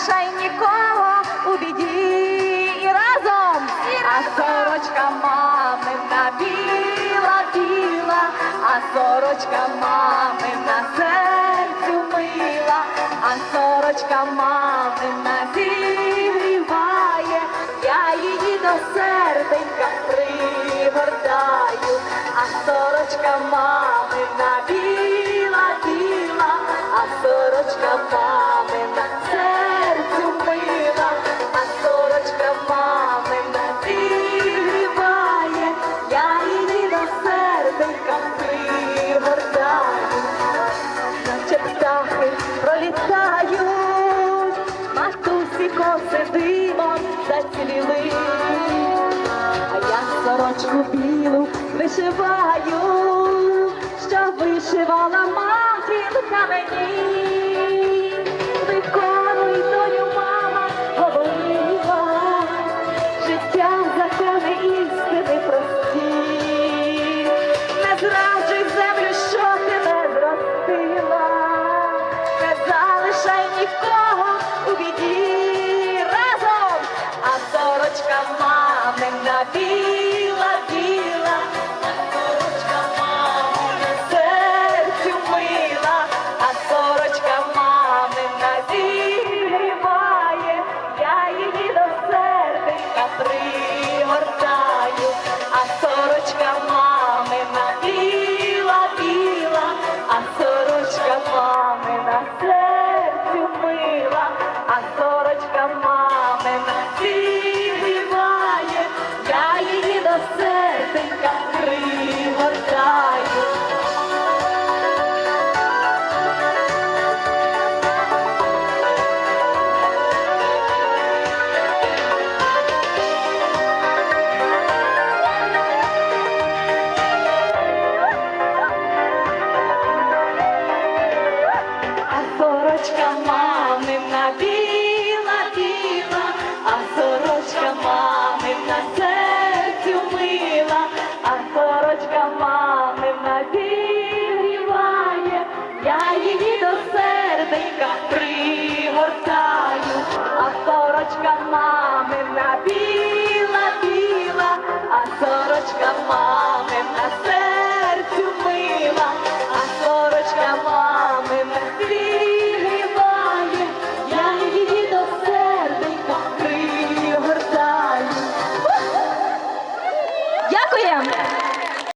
залишай нікого у біді. І разом, а сорочка мамина біла, біла, а сорочка мамина серцю мила, а сорочка мамина зігріває, я її до серденька пригортаю, а сорочка мамина біла, матусі коси димом зацвіли, а я сорочку білу вишиваю, що вишивала матінка мені. Мамина мила, а сорочка мамина зігріває, я її до серденька пригортаю, а сорочка мамина біла, біла, а сорочка мамина серцю